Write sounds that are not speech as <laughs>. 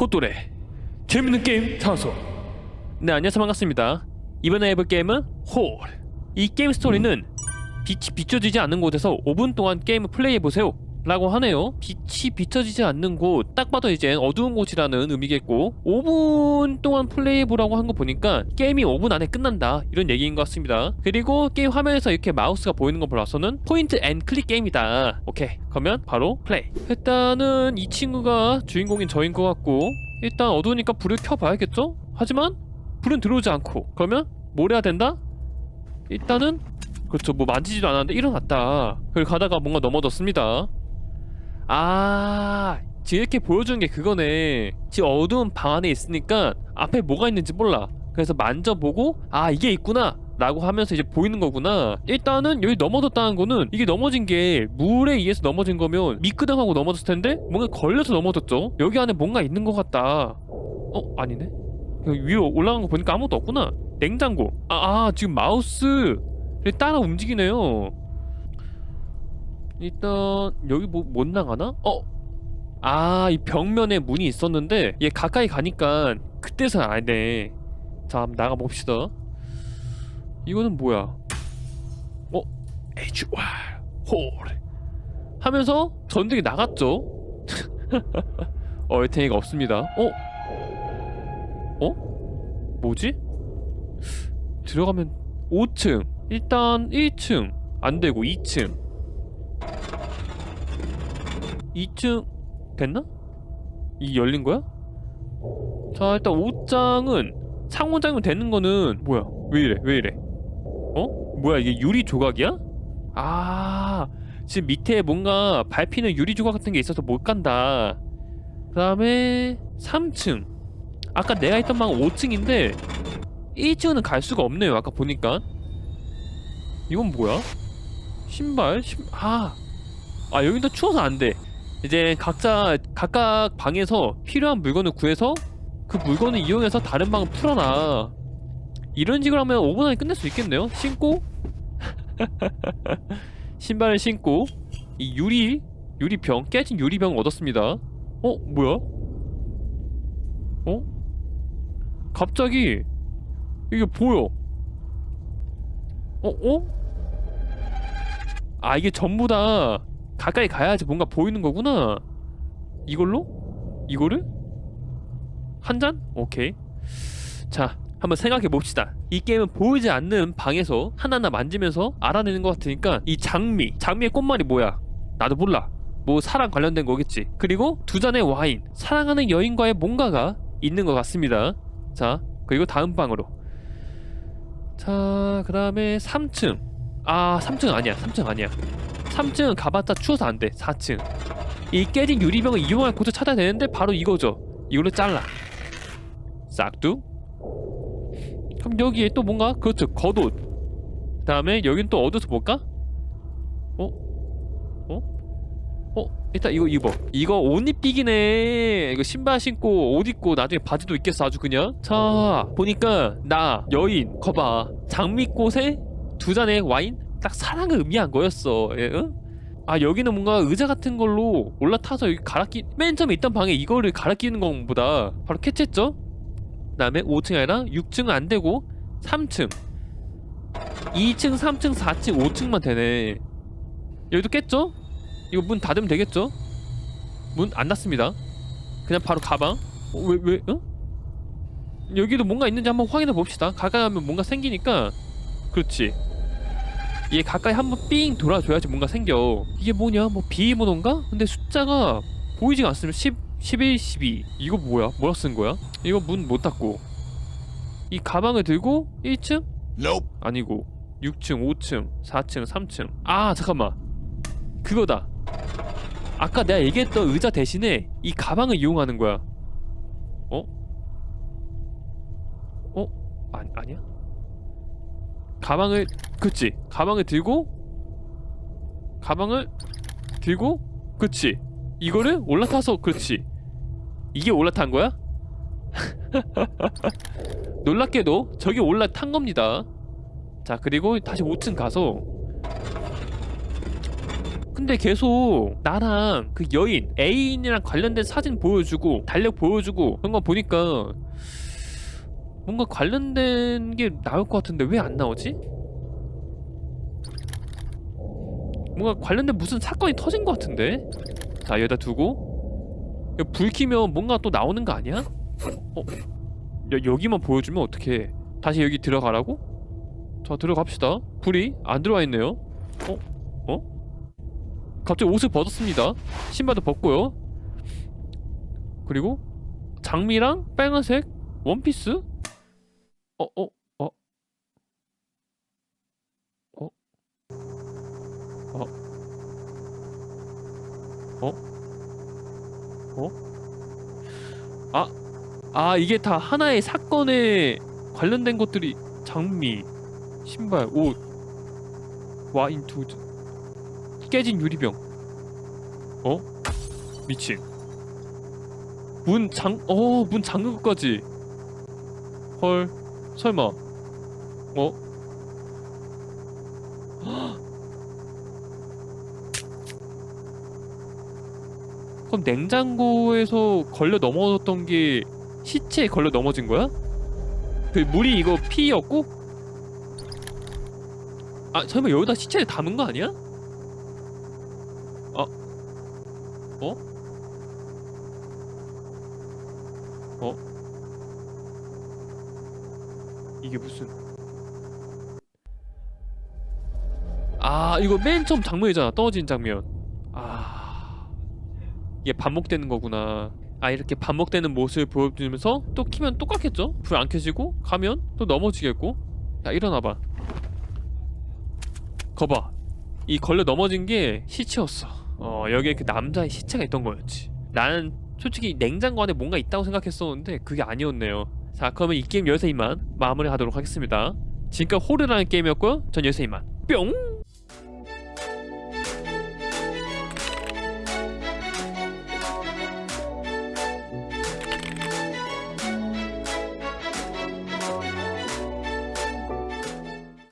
코또레 재밌는 게임 사서. 네 안녕하세요. 반갑습니다. 이번에 해볼 게임은 홀 이 게임 스토리는 빛이 비춰지지 않는 곳에서 5분 동안 게임을 플레이해보세요 라고 하네요. 빛이 비춰지지 않는 곳. 딱 봐도 이제 어두운 곳이라는 의미겠고 5분 동안 플레이해보라고 한 거 보니까 게임이 5분 안에 끝난다. 이런 얘기인 것 같습니다. 그리고 게임 화면에서 이렇게 마우스가 보이는 거 봐서는 포인트 앤 클릭 게임이다. 오케이. 그러면 바로 플레이 일단은 이 친구가 주인공인 저인 것 같고 일단 어두우니까 불을 켜봐야겠죠? 하지만 불은 들어오지 않고. 그러면 뭘 해야 된다? 일단은 그렇죠. 뭐 만지지도 않았는데 일어났다. 그걸 가다가 뭔가 넘어졌습니다 아 지금 이렇게 보여주는 게 그거네. 지금 어두운 방 안에 있으니까 앞에 뭐가 있는지 몰라. 그래서 만져보고 아 이게 있구나 라고 하면서 이제 보이는 거구나. 일단은 여기 넘어졌다는 거는 이게 넘어진 게 물에 의해서 넘어진 거면 미끄덩하고 넘어졌을 텐데 뭔가 걸려서 넘어졌죠? 여기 안에 뭔가 있는 것 같다. 어 아니네? 여기 위로 올라간 거 보니까 아무것도 없구나. 냉장고. 아, 아 지금 마우스를 따라 움직이네요 일단 여기 뭐 못 나가나? 어? 아 이 벽면에 문이 있었는데 얘 가까이 가니까 그때서 아네 자 한번 나가 봅시다 이거는 뭐야 어? HR 홀 하면서 전등이 나갔죠 <laughs> 어 에테이가 없습니다 어? 어? 뭐지? 들어가면 5층 일단 1층 안되고 2층 2층 됐나? 이 열린 거야? 자 일단 옷장은 상호장이면 되는 거는 뭐야 왜 이래 왜 이래 어? 뭐야 이게 유리 조각이야? 아 지금 밑에 뭔가 밟히는 유리 조각 같은 게 있어서 못 간다 그 다음에 3층 아까 내가 있던 방은 5층인데 1층은 갈 수가 없네요 아까 보니까 이건 뭐야? 신발? 신... 아... 아 여기도 추워서 안돼 이제 각자 각각 방에서 필요한 물건을 구해서 그 물건을 이용해서 다른 방을 풀어놔. 이런 식으로 하면 5분 안에 끝낼 수 있겠네요? 신고? <laughs> 신발을 신고 이 유리 유리병 깨진 유리병을 얻었습니다. 어 뭐야? 어? 갑자기 이게 보여. 어 어? 아 이게 전부 다 가까이 가야지 뭔가 보이는 거구나. 이걸로? 이거를? 한 잔? 오케이. 자 한번 생각해 봅시다. 이 게임은 보이지 않는 방에서 하나하나 만지면서 알아내는 것 같으니까 이 장미 장미의 꽃말이 뭐야? 나도 몰라. 뭐 사랑 관련된 거겠지. 그리고 두 잔의 와인 사랑하는 여인과의 뭔가가 있는 것 같습니다. 자 그리고 다음 방으로. 자 그 다음에 3층. 아 3층 아니야. 3층 아니야 3층은 가봤자 추워서 안 돼. 4층. 이 깨진 유리병을 이용할 곳을 찾아야 되는데 바로 이거죠. 이걸로 잘라. 싹둑. 그럼 여기에 또 뭔가 그렇죠. 겉옷. 그 다음에 여긴 또 어디서 볼까? 어? 어? 어? 일단 이거 입어. 이거 옷 입기기네. 이거 신발 신고 옷 입고 나중에 바지도 입겠어 아주 그냥. 자 보니까 나 여인 거봐 장미꽃에 두 잔의 와인 딱 사랑을 의미한 거였어. 예, 응? 아 여기는 뭔가 의자 같은 걸로 올라타서 여기 갈아 끼. 맨 처음에 있던 방에 이거를 갈아 끼는 것보다 바로 캐치했죠. 그다음에 5층이 아니라 6층은 안 되고 3층, 2층, 3층, 4층, 5층만 되네. 여기도 깼죠? 이거 문 닫으면 되겠죠? 문 안 닫습니다. 그냥 바로 가방. 어, 왜 왜? 응? 여기도 뭔가 있는지 한번 확인해 봅시다. 가까이 하면 뭔가 생기니까. 그렇지. 얘 가까이 한번 삥 돌아줘야지 뭔가 생겨 이게 뭐냐 뭐 비밀번호인가? 근데 숫자가 보이지가 않으면 10, 11, 12 이거 뭐야? 뭐라 쓴 거야? 이거 문 못 닫고 이 가방을 들고 1층? Nope. 아니고 6층, 5층, 4층, 3층 아 잠깐만 그거다 아까 내가 얘기했던 의자 대신에 이 가방을 이용하는 거야 어? 어? 아, 아니야? 가방을 그치. 가방을 들고 가방을 들고 그치. 이거를 올라타서 그렇지. 이게 올라탄 거야? <laughs> 놀랍게도 저기 올라탄 겁니다. 자 그리고 다시 5층 가서. 근데 계속 나랑 그 여인 애인이랑 관련된 사진 보여주고 달력 보여주고 그런 거 보니까 뭔가 관련된 게 나올 것 같은데 왜 안 나오지? 뭔가 관련된 무슨 사건이 터진 것 같은데 자 여기다 두고 불 켜면 뭔가 또 나오는 거 아니야? 어? 여, 여기만 보여주면 어떡해 다시 여기 들어가라고? 자 들어갑시다 불이 안 들어와 있네요 어? 어? 갑자기 옷을 벗었습니다 신발도 벗고요 그리고 장미랑 빨간색 원피스? 어? 어? 어? 어? 어? 어? 어? 아, 아 이게 다 하나의 사건에 관련된 것들이 장미, 신발, 옷, 와인 투드, 깨진 유리병. 어? 미친. 문 장, 어, 문 잠근 것까지. 헐, 설마. 어? <gasps> 그럼 냉장고에서 걸려 넘어졌던 게 시체에 걸려 넘어진 거야? 그 물이 이거 피였고? 아 설마 여기다 시체를 담은 거 아니야? 어? 어? 어? 이게 무슨? 아 이거 맨 처음 장면이잖아. 떨어진 장면. 아 이게 반복되는 거구나. 아 이렇게 반복되는 모습을 보여주면서 또 키면 똑같겠죠? 불 안 켜지고 가면 또 넘어지겠고. 야 일어나봐. 거봐. 이 걸려 넘어진 게 시체였어. 어 여기에 그 남자의 시체가 있던 거였지. 나는 솔직히 냉장고 안에 뭔가 있다고 생각했었는데 그게 아니었네요 자 그러면 이 게임 여기서 이만 마무리하도록 하겠습니다. 지금까지 호르라는 게임이었고요. 전 여기서 이만. 뿅